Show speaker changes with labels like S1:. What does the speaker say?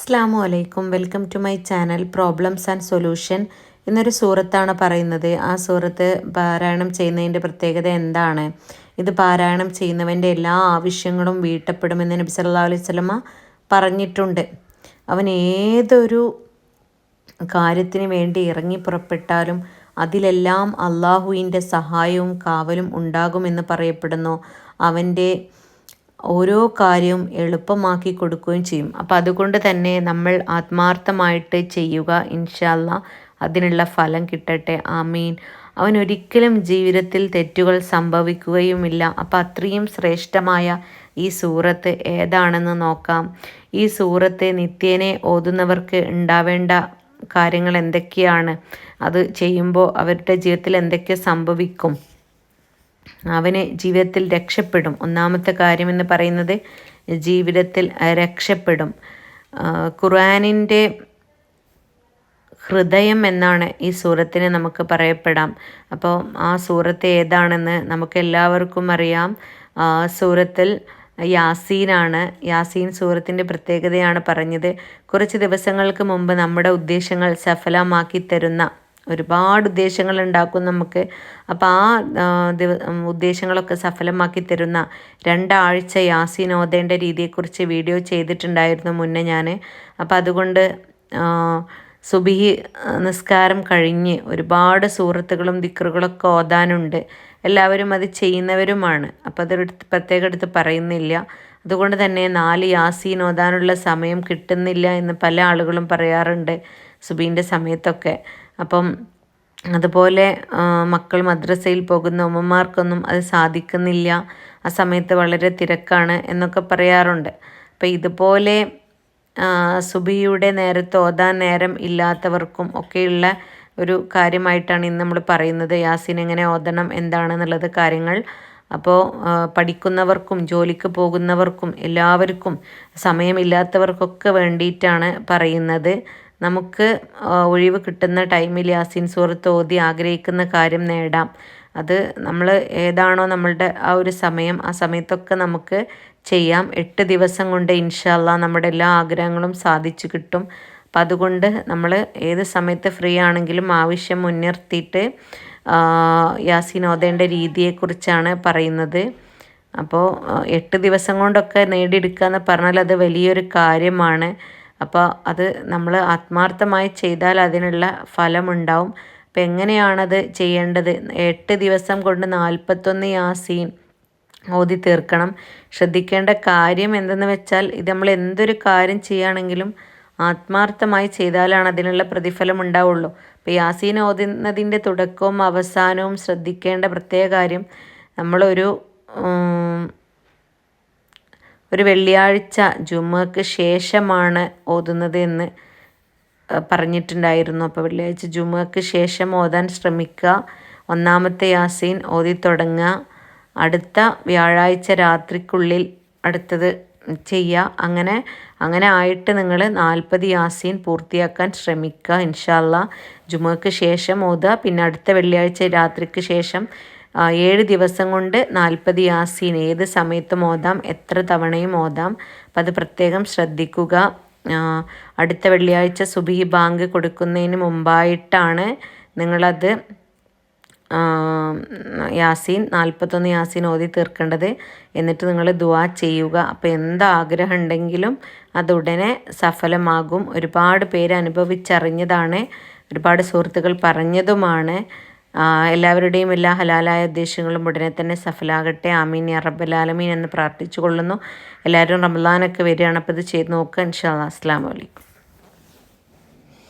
S1: അസ്സാം വലൈക്കും welcome to my channel problems and solution എന്നൊരു സൂറത്താണ് പറയുന്നത്. ആ സൂറത്ത് പാരായണം ചെയ്യുന്നതിന്റെ പ്രത്യേകത എന്താണ്? ഇത് പാരായണം ചെയ്യുന്നവന്റെ എല്ലാ ആവശ്യങ്ങളും വീട്ടപ്പെടുമെന്ന് നബി സല്ലാ അലൈഹി സ്വലമ പറഞ്ഞിട്ടുണ്ട്. അവൻ ഏതൊരു കാര്യത്തിന് വേണ്ടി ഇറങ്ങി പുറപ്പെട്ടാലും അതിലെല്ലാം അള്ളാഹുവിന്റെ സഹായവും കാവലും ഉണ്ടാകുമെന്ന് പറയപ്പെടുന്നു. അവന്റെ ഓരോ കാര്യവും എളുപ്പമാക്കി കൊടുക്കുകയും ചെയ്യും. അപ്പം അതുകൊണ്ട് തന്നെ നമ്മൾ ആത്മാർത്ഥമായിട്ട് ചെയ്യുക ഇൻഷാല്ല അതിനുള്ള ഫലം കിട്ടട്ടെ. ആമീൻ. അവൻ ഒരിക്കലും ജീവിതത്തിൽ തെറ്റുകൾ സംഭവിക്കുകയുമില്ല. അപ്പം അത്രയും ശ്രേഷ്ഠമായ ഈ സൂറത്ത് ഏതാണെന്ന് നോക്കാം. ഈ സൂറത്ത് നിത്യേനെ ഓതുന്നവർക്ക് ഉണ്ടാവേണ്ട കാര്യങ്ങൾ എന്തൊക്കെയാണ്? അത് ചെയ്യുമ്പോൾ അവരുടെ ജീവിതത്തിൽ എന്തൊക്കെ സംഭവിക്കും? അവന് ജീവിതത്തിൽ രക്ഷപ്പെടും. ഒന്നാമത്തെ കാര്യമെന്ന് പറയുന്നത് ജീവിതത്തിൽ രക്ഷപ്പെടും. ഖുർആാനിന്റെ ഹൃദയം എന്നാണ് ഈ സൂറത്തിന് നമുക്ക് പറയപ്പെടാം. അപ്പോൾ ആ സൂറത്ത് ഏതാണെന്ന് നമുക്ക് എല്ലാവർക്കും അറിയാം. സൂറത്തിൽ യാസീനാണ്. യാസീൻ സൂറത്തിന്റെ പ്രത്യേകതയാണ് പറഞ്ഞത്. കുറച്ച് ദിവസങ്ങൾക്ക് മുമ്പ് നമ്മുടെ ഉദ്ദേശങ്ങൾ സഫലമാക്കി തരുന്ന ഒരുപാട് ഉദ്ദേശങ്ങൾ ഉണ്ടാക്കും നമുക്ക്. അപ്പോൾ ആ ഉദ്ദേശങ്ങളൊക്കെ സഫലമാക്കി തരുന്ന രണ്ടാഴ്ച യാസീൻ ഓതേണ്ട രീതിയെക്കുറിച്ച് വീഡിയോ ചെയ്തിട്ടുണ്ടായിരുന്നു മുന്നേ ഞാൻ അപ്പോൾ അതുകൊണ്ട് സുബിഹി നിസ്കാരം കഴിഞ്ഞ് ഒരുപാട് സുഹൃത്തുക്കളും ദിക്കറുകളൊക്കെ ഓതാനുണ്ട്. എല്ലാവരും അത് ചെയ്യുന്നവരുമാണ്. അപ്പോൾ അതെടുത്ത് പ്രത്യേകം എടുത്ത് പറയുന്നില്ല. അതുകൊണ്ട് തന്നെ നാല് യാസീൻ ഓതാനുള്ള സമയം കിട്ടുന്നില്ല എന്ന് പല ആളുകളും പറയാറുണ്ട് സുബീന്റെ സമയത്തൊക്കെ. അപ്പം അതുപോലെ മക്കൾ മദ്രസയിൽ പോകുന്ന ഉമ്മമാർക്കൊന്നും അത് സാധിക്കുന്നില്ല. ആ സമയത്ത് വളരെ തിരക്കാണ് എന്നൊക്കെ പറയാറുണ്ട്. അപ്പം ഇതുപോലെ സുബിയുടെ നേരത്ത് ഓതാൻ നേരം ഇല്ലാത്തവർക്കും ഒക്കെയുള്ള ഒരു കാര്യമായിട്ടാണ് ഇന്ന് നമ്മൾ പറയുന്നത്. യാസിൻ എങ്ങനെ ഓതണം എന്താണെന്നുള്ളത് കാര്യങ്ങൾ. അപ്പോൾ പഠിക്കുന്നവർക്കും ജോലിക്ക് പോകുന്നവർക്കും എല്ലാവർക്കും സമയമില്ലാത്തവർക്കൊക്കെ വേണ്ടിയിട്ടാണ് പറയുന്നത്. നമുക്ക് ഒഴിവ് കിട്ടുന്ന ടൈമിൽ യാസീൻ സൂറത്ത് ഓതി ആഗ്രഹിക്കുന്ന കാര്യം നേടാം. അത് നമ്മൾ ഏതാണോ നമ്മളുടെ ആ ഒരു സമയം ആ സമയത്തൊക്കെ നമുക്ക് ചെയ്യാം. എട്ട് ദിവസം കൊണ്ട് ഇൻഷാല്ല നമ്മുടെ എല്ലാ ആഗ്രഹങ്ങളും സാധിച്ചു കിട്ടും. അപ്പം അതുകൊണ്ട് നമ്മൾ ഏത് സമയത്ത് ഫ്രീ ആണെങ്കിലും ആവശ്യം മുൻനിർത്തിയിട്ട് യാസീൻ ഓതേണ്ട രീതിയെക്കുറിച്ചാണ് പറയുന്നത്. അപ്പോൾ എട്ട് ദിവസം കൊണ്ടൊക്കെ നേടിയെടുക്കുക എന്ന് പറഞ്ഞാൽ അത് വലിയൊരു കാര്യമാണ്. അപ്പോൾ അത് നമ്മൾ ആത്മാർത്ഥമായി ചെയ്താൽ അതിനുള്ള ഫലമുണ്ടാവും. അപ്പം എങ്ങനെയാണത് ചെയ്യേണ്ടത്? എട്ട് ദിവസം കൊണ്ട് നാൽപ്പത്തൊന്ന് യാസീൻ ഓതി തീർക്കണം. ശ്രദ്ധിക്കേണ്ട കാര്യം എന്തെന്ന് വെച്ചാൽ ഇത് നമ്മൾ എന്തൊരു കാര്യം ചെയ്യുകയാണെങ്കിലും ആത്മാർത്ഥമായി ചെയ്താലാണ് അതിനുള്ള പ്രതിഫലം ഉണ്ടാവുള്ളൂ. അപ്പോൾ യാസീൻ ഓതുന്നതിന്റെ തുടക്കവും അവസാനവും ശ്രദ്ധിക്കേണ്ട പ്രത്യേക കാര്യം നമ്മളൊരു ഒരു വെള്ളിയാഴ്ച ജുമ്മക്ക് ശേഷമാണ് ഓതുന്നത് എന്ന് പറഞ്ഞിട്ടുണ്ടായിരുന്നു. അപ്പോൾ വെള്ളിയാഴ്ച ജുമ്മക്ക് ശേഷം ഓതാൻ ശ്രമിക്കുക. ഒന്നാമത്തെ യാസീൻ ഓതി തുടങ്ങുക. അടുത്ത വ്യാഴാഴ്ച രാത്രിക്കുള്ളിൽ അടുത്തത് ചെയ്യുക. അങ്ങനെ അങ്ങനെ ആയിട്ട് നിങ്ങൾ നാൽപ്പത് യാസീൻ പൂർത്തിയാക്കാൻ ശ്രമിക്കുക ഇൻഷാല്ല ജുമക്ക് ശേഷം ഓതുക. പിന്നെ അടുത്ത വെള്ളിയാഴ്ച രാത്രിക്ക് ശേഷം ഏഴ് ദിവസം കൊണ്ട് നാൽപ്പത് യാസീൻ. ഏത് സമയത്തും ഓതാം എത്ര തവണയും ഓതാം. അപ്പം അത് പ്രത്യേകം ശ്രദ്ധിക്കുക. അടുത്ത വെള്ളിയാഴ്ച സുബി ബാങ്ക് കൊടുക്കുന്നതിന് മുമ്പായിട്ടാണ് നിങ്ങളത് യാസീൻ നാൽപ്പത്തൊന്ന് യാസീൻ ഓതി തീർക്കേണ്ടത്. എന്നിട്ട് നിങ്ങൾ ദുവാ ചെയ്യുക. അപ്പോൾ എന്ത് ആഗ്രഹം ഉണ്ടെങ്കിലും അതുടനെ സഫലമാകും. ഒരുപാട് പേര് അനുഭവിച്ചറിഞ്ഞതാണ്. ഒരുപാട് സുഹൃത്തുക്കൾ പറഞ്ഞതുമാണ്. എല്ലാവരുടെയും എല്ലാ ഹലാലായ ഉദ്ദേശങ്ങളും ഉടനെ തന്നെ സഫലാകട്ടെ. ആമീൻ. അറബലാലമീൻ എന്ന് പ്രാർത്ഥിച്ചു കൊള്ളുന്നു എല്ലാവരും റമദാനൊക്കെ വരികയാണ്. അപ്പോൾ ഇത് ചെയ്ത് നോക്കുക ഇൻഷാ അസ്സാം വലൈക്കും